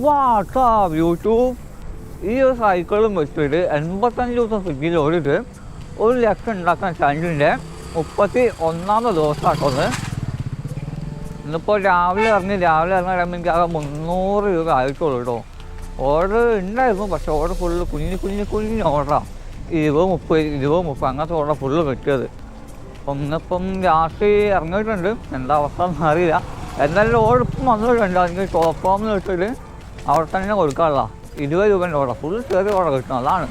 WhatsApp YouTube. ഈ ഒരു സൈക്കിളും വെച്ചിട്ട് എൺപത്തഞ്ച് ദിവസം സ്വിഗ്ഗിയിൽ ഓടിയിട്ട് ഒരു ലക്ഷം ഉണ്ടാക്കാൻ ചാൻസിന്റെ മുപ്പത്തി ഒന്നാമത്തെ ദിവസം കേട്ടത് ഇന്നിപ്പോൾ രാവിലെ ഇറങ്ങി രാവിലെ ഇറങ്ങാൻ കഴിയുമ്പോൾ എനിക്ക് ആകെ മുന്നൂറ് രൂപ ആയിട്ടുള്ളൂ കേട്ടോ ഓർഡർ ഉണ്ടായിരുന്നു പക്ഷേ ഓർഡർ ഫുള്ള് കുഞ്ഞു കുഞ്ഞു കുഞ്ഞു ഓർഡറാണ് ഇരുപത് മുപ്പത് ഇരുപത് മുപ്പത് അങ്ങനത്തെ ഓർഡർ ഫുള്ള് കിട്ടിയത്. ഒന്നിപ്പം രാത്രി ഇറങ്ങിയിട്ടുണ്ട്. എന്താ അവസ്ഥ എന്നറിയില്ല എന്തായാലും ഓർഡർ ഇപ്പം വന്നിട്ടുണ്ട് അതിന് ടോപ്പ് ഫോമിൽ ഇട്ടിട്ട് അവിടെ തന്നെ കൊടുക്കാനുള്ള ഇരുപത് രൂപേന്റെ ഓർഡർ ഫുൾ ചെറിയ ഓർഡർ കിട്ടണം. അതാണ്.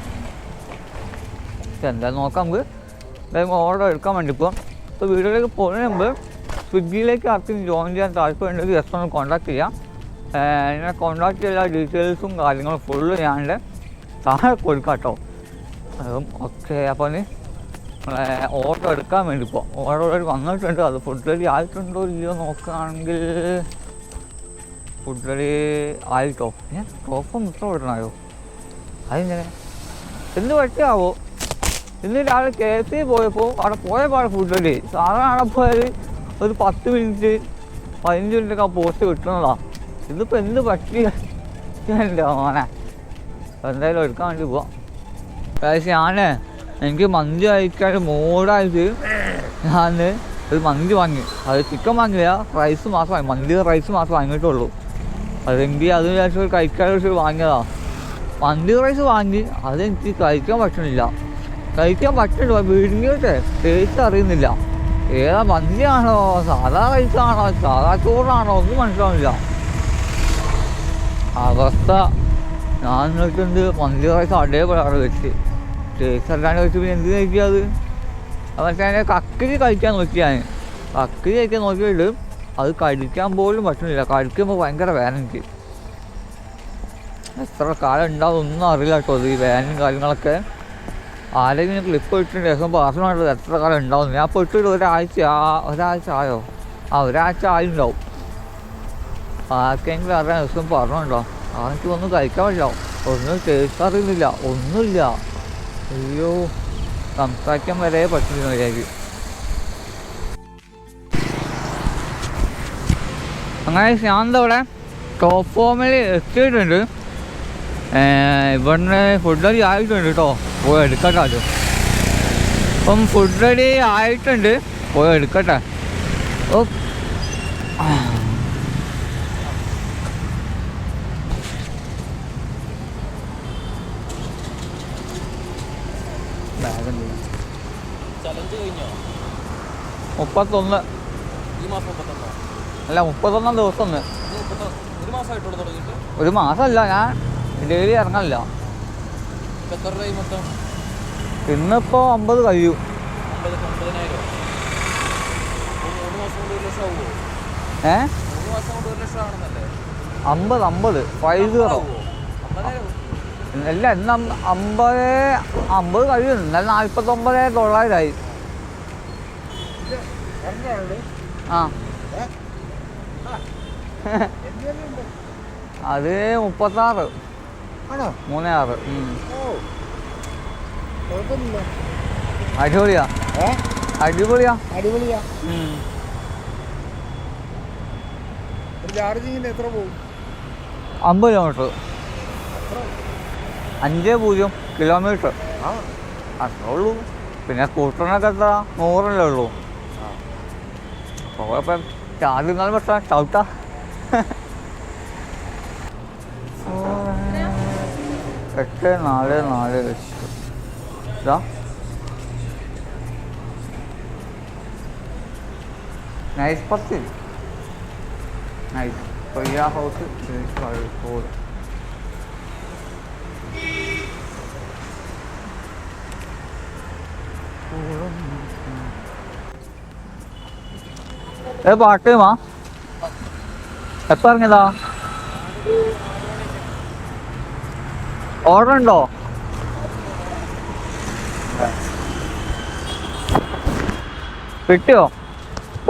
എന്തായാലും നോക്കാം നമുക്ക്. ഓർഡർ എടുക്കാൻ വേണ്ടി ഇപ്പം ഇപ്പോൾ വീഡിയോയിലേക്ക് പോകുന്നതിന് മുമ്പ് സ്വിഗ്ഗിയിലേക്ക് ആർക്കും ജോയിൻ ചെയ്യാൻ താല്പര്യമുണ്ടെങ്കിൽ ജസ്റ്റ് ഒന്ന് കോൺടാക്ട് ചെയ്യാം. എന്നെ കോൺടാക്ട് ചെയ്ത ഡീറ്റെയിൽസും കാര്യങ്ങളും ഫുള്ള് ഞാൻ താഴെ കൊടുക്കാം കേട്ടോ. ഓക്കെ അപ്പോൾ ഓർഡർ എടുക്കാൻ വേണ്ടി ഇപ്പോൾ ഓർഡർ വന്നിട്ടുണ്ട്. അത് ഫുഡ് റെഡി ആയിട്ടുണ്ടോ ഇല്ലയോ നോക്കുകയാണെങ്കിൽ ഫുഡ് റെഡി ആയിട്ടോ ഞാൻ ടോപ്പ് മിത്ര ഓടണമായോ അതിങ്ങനെ? എന്ത് പറ്റിയാവോ ഇന്ന് രാവിലെ കെ എഫ് സി പോയപ്പോൾ അവിടെ പോയ പാടെ ഫുഡ് റെഡി സാധാരണ അവിടെ പോയാൽ ഒരു പത്ത് മിനിറ്റ് പതിനഞ്ച് മിനിറ്റൊക്കെ ആ പോസ്റ്റ് കിട്ടുന്നതാ. ഇതിപ്പോൾ എന്ത് പറ്റി എന്റെ മോനെ? എന്തായാലും എടുക്കാൻ വേണ്ടി പോവാം. പക്ഷേ ഞാൻ എനിക്ക് മന്തി കഴിക്കാൻ മൂടായിട്ട് ഞാൻ ഒരു മന്തി വാങ്ങി. അത് ചിക്കൻ വാങ്ങില്ല റൈസ് മാത്രം മന്തി റൈസ് വാങ്ങിയിട്ടുള്ളൂ. അതെങ്കിൽ അത് വിചാരിച്ചു കഴിക്കാൻ വെച്ച് വാങ്ങിയതാ. മന്തി റൈസ് വാങ്ങി. അതെനിക്ക് കഴിക്കാൻ പറ്റണില്ല. കഴിക്കാൻ പറ്റുന്നില്ല വീടിന്റെ ടേസ്റ്റ് അറിയുന്നില്ല. ഏതാ മന്തിയാണോ? സാധാ റൈസാണോ സാധാ ചോറാണോ? ഒന്നും മനസ്സിലാവുന്നില്ല. അവസ്ഥ. ഞാൻ നോക്കുന്നത് മന്തി റൈസ് അതേപോലെ വെച്ച്. ടേസ്റ്റ് അറിയാണ്ട് വെച്ച് പിന്നെ എന്ത് കഴിക്കുക അത്? അത് പക്ഷേ അതിനെ കക്കിരി കഴിക്കാൻ നോക്കി ഞാൻ. കക്കിരി കഴിക്കാൻ നോക്കിയിട്ട് അത് കഴിക്കാൻ പോലും പറ്റുന്നില്ല. കഴിക്കുമ്പോൾ ഭയങ്കര വേദന എത്ര കാലം ഉണ്ടാവും ഒന്നും അറിയില്ല കേട്ടോ. ഈ വേനും കാര്യങ്ങളൊക്കെ. ആരെങ്കിലും ക്ലിപ്പ് ഇട്ടിട്ട് ശേഷം പറഞ്ഞത് എത്ര കാലം ഉണ്ടാവും. ഞാൻ ഇപ്പോൾ ഒരാഴ്ച ആ- ഒരാഴ്ച ആയോ? ആ ഒരാഴ്ച ആയിട്ടുണ്ടാവും. ആർക്കെങ്കിലും അറിയാൻ ദിവസം പറഞ്ഞുണ്ടോ അതെനിക്ക് ഒന്നും കഴിക്കാൻ പറ്റില്ല. ഒന്നും ടേസ്റ്റ് അറിയുന്നില്ല. ഒന്നുമില്ല. അയ്യോ സംസാരിക്കാൻ വരെ പറ്റില്ല അങ്ങനെ ഞാൻ എന്താ ഇവിടെ ടോപ്പ് ഫോമിൽ എത്തിയിട്ടുണ്ട് ഇവിടുന്ന് ഫുഡ് റെഡി ആയിട്ടുണ്ട് കേട്ടോ പോയി എടുക്കട്ടെ അത്. അപ്പം ഫുഡ് റെഡി ആയിട്ടുണ്ട്. പോയി എടുക്കട്ടെ. ഓ മുപ്പത്തൊന്ന് ഈ മാസം മുപ്പത്തൊന്നോ. അല്ല മുപ്പത്തൊന്നാം ദിവസം ഒന്ന് ഒരു മാസമല്ല ഞാൻ ഡെയിലി ഇറങ്ങാനില്ല ഇന്നിപ്പോ അമ്പത് കഴിയും. ഏ? അമ്പത് അമ്പത്. ഫൈവ് സീറോ അല്ല ഇന്ന് അമ്പ- അമ്പത് അമ്പത് കഴിയും. ഇന്നലെ നാൽപ്പത്തൊമ്പത് തൊള്ളായിരമായി ആ. അത് മുപ്പത്താറ്. മൂന്ന് ആറ് അടിപൊളിയാ. അടിപൊളിയാ. അടിപൊളിയാ. ഉം. ചാർജിങ്ങിന് എത്ര പോകും അമ്പത് കിലോമീറ്റർ അഞ്ച് പൂജ്യം കിലോമീറ്റർ അത്രേ ഉള്ളൂ. പിന്നെ സ്കൂട്ടറിനൊക്കെ എത്ര? നൂറല്ലേ ഉള്ളൂ. അപ്പോൾ ചാർജ് എന്നാലും പ്രശ്നം ചവിട്ടാ എട്ട് നാല് നാല് ലക്ഷം ഇതാ. നൈസ് പത്ത്. നൈസ് കൊയ്യ ഹൗസ് കോഴിക്കോട് ഏ പാട്ട് എപ്പോ ഇറങ്ങിയതാ? ഓർഡർ ഉണ്ടോ? കിട്ടിയോ?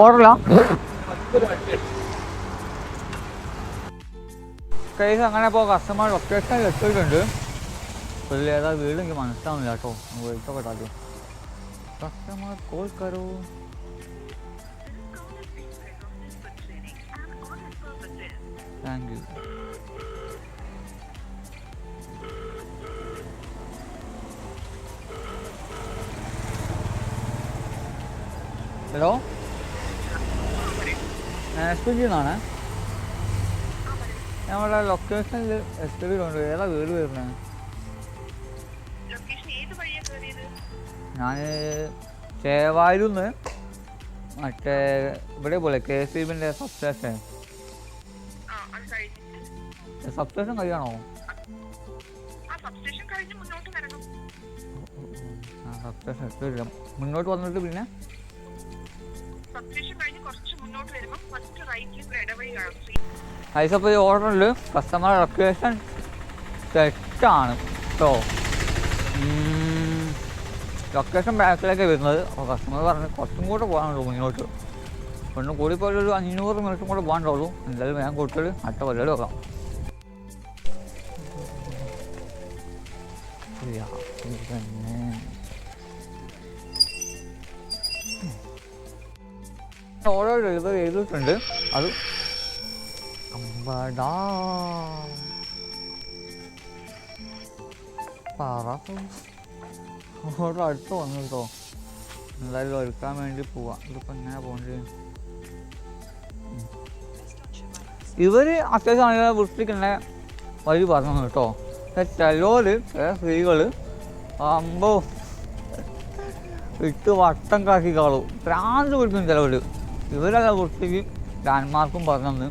ഓർഡറില്ല കേസ് അങ്ങനെ ഇപ്പോൾ കസ്റ്റമർ ലൊക്കേഷനിൽ എത്തിയിട്ടുണ്ട്. പുള്ളി ഏതാ വീട് എനിക്ക് മനസ്സിലാവുന്നില്ല കേട്ടോ. വിളിച്ചോട്ടെ ആദ്യം. Customer call കരോ? Thank you. Hello? S P ജിന്നാണ് ഞങ്ങളുടെ ലൊക്കേഷനിൽ എസ് പി ജിയിലുണ്ട് ഏതാ വീട് വരുന്നത് ഞാൻ ചേവായിരുന്നു മറ്റേ ഇവിടെ പോലെ കെ സി ബിന്റെ സബ്സ്റ്റേഷൻ ആ അത് കഴിഞ്ഞിട്ട് സബ് സ്റ്റേഷൻ കഴിയാണോ ആ സബ്സ്റ്റേഷൻ കഴിഞ്ഞ് മുന്നോട്ട് വന്നിട്ട് പിന്നെ? ഈ ഓർഡറിൽ കസ്റ്റമർ ലൊക്കേഷൻ തെറ്റാണ് കേട്ടോ ലൊക്കേഷൻ ബാക്കിലേക്ക് വരുന്നത്. അപ്പോൾ കസ്റ്റമർ പറഞ്ഞ് കുറച്ചും കൂടെ പോകാനുള്ളൂ മുന്നോട്ട്. ഒന്ന് കൂടി പോയാൽ ഒരു അഞ്ഞൂറ് മിനിറ്റും കൂടെ പോകാനുള്ളൂ എന്തായാലും വേഗം കൊടുത്തിട്ട് അടുത്ത പരിപാടി വെക്കാം ഓരോ എഴുത ചെയ്തിട്ടുണ്ട് അത് അടുത്ത് വന്നു കേട്ടോ. എന്തായാലും ഒരുക്കാൻ വേണ്ടി പോവാം. ഇതിപ്പോൾ എങ്ങനെ പോകേണ്ടത് ഇവർ അത്യാവശ്യം ആളുകളെ വൃത്തിക്കുന്ന വഴി പറഞ്ഞു കേട്ടോ. ചിലവര് ചില സ്ത്രീകൾ അമ്പോ ഇട്ട് വട്ടം കാക്കി കാളും പ്രാന്ത് പിടിക്കും ചിലവര്. ഇവരെല്ലാം വൃത്തിക്ക് ലാൻഡ്മാർക്കും പറഞ്ഞു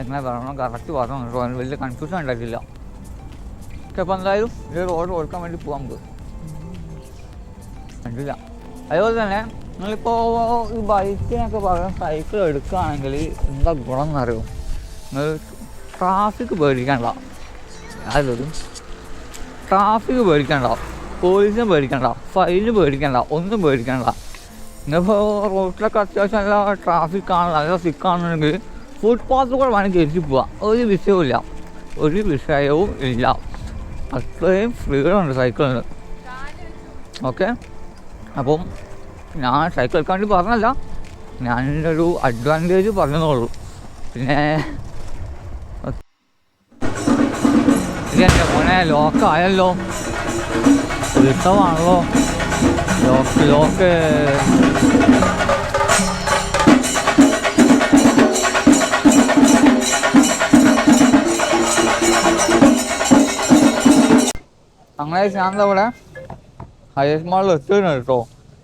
എങ്ങനെ പറയണം? കറക്റ്റ് പറഞ്ഞു കേട്ടോ. അതിന് വലിയ കൺഫ്യൂഷൻ ഉണ്ടായിട്ടില്ല. പക്ഷെ അപ്പം എന്തായാലും ഈ റോഡ് കൊടുക്കാൻ വേണ്ടി പോകാൻ നമുക്ക്. കണ്ടില്ല. അതുപോലെ തന്നെ നിങ്ങളിപ്പോൾ ഈ ബൈക്കിനൊക്കെ പകരം സൈക്കിൾ എടുക്കുകയാണെങ്കിൽ എന്താ ഗുണം എന്നറിയോ? ട്രാഫിക് പേടിക്കണ്ട അതൊരു ട്രാഫിക് പേടിക്കണ്ട പോലീസിനെ പേടിക്കണ്ട ഫൈന് പേടിക്കണ്ട ഒന്നും പേടിക്കണ്ട ഇന്നിപ്പോൾ റോഡിലൊക്കെ അത്യാവശ്യം നല്ല ട്രാഫിക് ആണ് നല്ല സിക്കാണെന്നുണ്ടെങ്കിൽ ഫുട്പാത്ത് കൂടെ വേണമെങ്കിൽ കയറ്റി പോവാം. ഒരു വിഷയവുമില്ല ഒരു വിഷയവും ഇല്ല. അത്രയും ഫ്രീഡം ഉണ്ട് സൈക്കിളിന് ഓക്കെ അപ്പം ഞാൻ സൈക്കിൾ വേണ്ടി പറഞ്ഞല്ല. ഞാൻ ഒരു അഡ്വാന്റേജ് പറഞ്ഞതേ പിന്നെ ഇതെന്റെ മോനെ ലോക്കായല്ലോ ഉത്സവമാണല്ലോ ലോക്ക് ലോക്ക് അങ്ങനെ ഞാൻ അവിടെ മാളിൽ കേട്ടോ.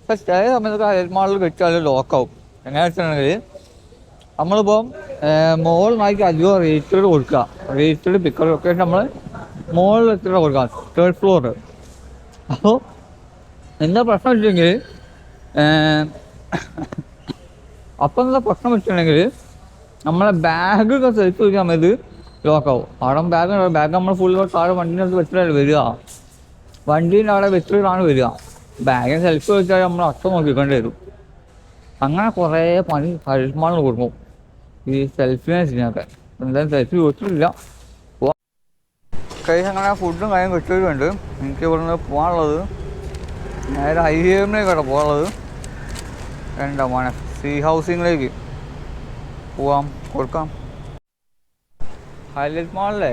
പക്ഷെ ചില സമയത്തൊക്കെ ഹയർ മാളിൽ കെട്ടിയാൽ ലോക്കാവും എങ്ങനെ വെച്ചിട്ടുണ്ടെങ്കിൽ നമ്മളിപ്പം മോളിനായിട്ട് അധികം റേറ്റഡ് കൊടുക്കുക. റേറ്റഡ് പിക്കർ ലൊക്കേഷൻ നമ്മൾ മോളിൽ എത്തിയിട്ട് കൊടുക്കാം. തേർഡ് ഫ്ലോർ അപ്പോൾ എന്താ പ്രശ്നം വെച്ചിട്ടുണ്ടെങ്കിൽ അപ്പം എന്താ പ്രശ്നം വെച്ചിട്ടുണ്ടെങ്കിൽ നമ്മളെ ബാഗ് ഒക്കെ സെൽഫ് വെക്കാൻ സമയത്ത് ലോക്കാവും അവിടെ ബാഗ് ബാഗ് നമ്മൾ ഫുൾ താഴെ വണ്ടീന്റെ അടുത്ത് വെച്ചിട്ടാണ് വരിക. വണ്ടീന്റെ അവിടെ വെച്ചിട്ടാണ് വരിക. ബാഗ് സെൽഫ് വെച്ചാൽ നമ്മൾ അച്ഛൻ നോക്കിക്കൊണ്ട് വരും. അങ്ങനെ കുറേ പണി പരിശ്രമങ്ങൾ കൊടുക്കും. ഈ സെൽഫിനെ ചെയ്യാനൊക്കെ എന്തായാലും സെൽഫി കൊടുത്തിട്ടില്ല കൈ അങ്ങനെ ഫുഡും കാര്യം കിട്ടിയിട്ടുണ്ട് എനിക്ക് ഇവിടുന്ന് പോകാനുള്ളത് നേരെ ഐ എമ്മിലേക്കാണ് പോകാനുള്ളത് എന്താ മോനെ സീ ഹൗസിങ്ങിലേക്ക് പോവാം കൊടുക്കാം. ഹൈലൈറ്റ് മാളല്ലേ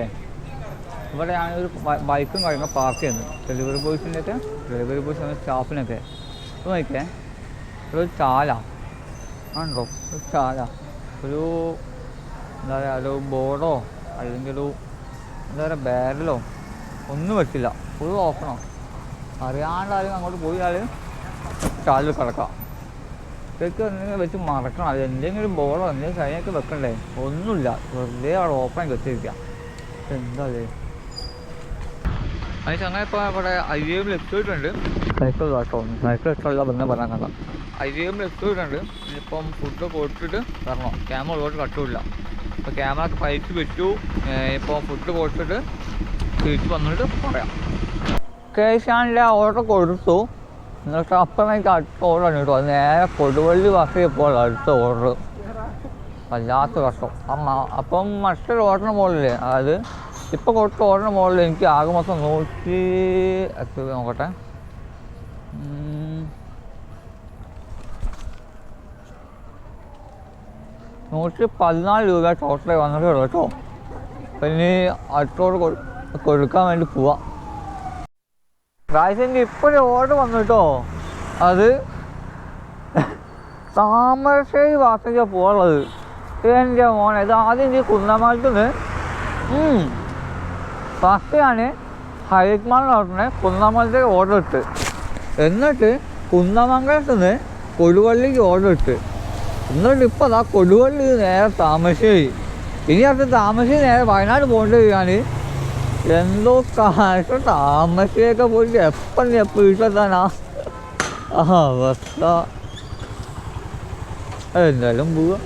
ഇവിടെ ഞാനൊരു ബൈക്കും കാര്യങ്ങളും പാർക്ക് ചെയ്യുന്നു. ഡെലിവറി ബോയ്സിന്റെ ഒക്കെ ഡെലിവറി ബോയ്സ് സ്റ്റാഫിനൊക്കെ ഇപ്പോൾ നോക്കിയേ ഒരു ചാല. ആണല്ലോ ഒരു ചാല. ഒരു എന്താ പറയുക ഒരു ബോർഡോ അല്ലെങ്കിൽ ഒരു എന്താ പറയുക ബാരലോ ഒന്നും വെച്ചില്ല. ഫുൾ ഓപ്പണോ അറിയാണ്ട് ആരും അങ്ങോട്ട് പോയാൽ ചാലിൽ കിടക്കാം. ഇതൊക്കെ എന്തെങ്കിലും വെച്ച് മറക്കണം. അത് എന്തെങ്കിലും ബോളോ എന്തെങ്കിലും കഴിഞ്ഞൊക്കെ വെക്കണ്ടേ? ഒന്നുമില്ല. വെറുതെ അവിടെ ഓപ്പൺ വെച്ചിരിക്കുക എന്താ അത് അതിന് അങ്ങനെ ഇപ്പോൾ ഇവിടെ ഐ വി എമ്മിൽ എത്തിയിട്ടുണ്ട് സൈക്കിൾ കേട്ടോ സൈക്കിൾ ഇഷ്ടമല്ല ബന്ധം പറയാൻ കണ്ട ഐ വി എമ്മിൽ എത്തിയിട്ടുണ്ട് ഇനിയിപ്പം ഫുഡ് കൊടുത്തിട്ട് തരണം ക്യാമറ ഉള്ളോട്ട് കട്ടില്ല അപ്പോൾ ക്യാമറ പൈപ്പ് വെച്ചു. ഇപ്പോൾ ഫുഡ് കൊടുത്തിട്ട് തിരിച്ച് വന്നിട്ട് പറയാം. കേശാനിലെ ഓർഡർ കൊടുത്തു. എന്നിട്ട് അപ്പം എനിക്ക് അടുത്ത ഓർഡർ കിട്ടും അത് നേരെ കൊടുവള്ളി വസിയപ്പോൾ അടുത്ത ഓർഡർ വല്ലാത്ത കഷ്ടം. അപ്പം മറ്റൊരു ഓർഡറിന് മുകളിൽ അതായത് ഇപ്പോൾ കൊടുത്ത ഓർഡറിന് മുകളിൽ എനിക്ക് ആകെ മൊത്തം നൂറ്റി നോക്കട്ടെ? നൂറ്റി പതിനാല് രൂപ ടോട്ടൽ വന്നിട്ടുള്ളൂ കേട്ടോ. പിന്നെ അടുത്തോട് കൊടു- കൊടുക്കാൻ വേണ്ടി പോവാം. പ്രാവശ്യം ഇപ്പോഴും ഓർഡർ വന്നു അത് താമരശ്ശേരി ഭാഗത്തേക്ക് പോകുള്ളത് എന്റെ മോനെ ഇത് ആദ്യം ഈ കുന്നമംഗലത്ത് നിന്ന് ഫസ്റ്റ് ഞാൻ ഹരിത്മാൻ പറഞ്ഞ കുന്നമലത്തേക്ക് ഓർഡർ ഇട്ട്. എന്നിട്ട് കുന്നമംഗലത്ത് നിന്ന് കൊടുവള്ളിക്ക് ഓർഡർ ഇട്ട്. എന്നിട്ട് ഇപ്പം അതാ കൊടുവള്ളി നേരെ താമരശ്ശേരി ഇനി അടുത്ത് താമരശ്ശേരി നേരെ വയനാട് പോകേണ്ടി ഞാൻ എന്തോ കാശ് താമരശ്ശേരിയൊക്കെ പോയിട്ട് എപ്പം എപ്പോൾ വീട്ടിലെത്താനാ? ആ അവസ്ഥ. എന്തായാലും പോവാ.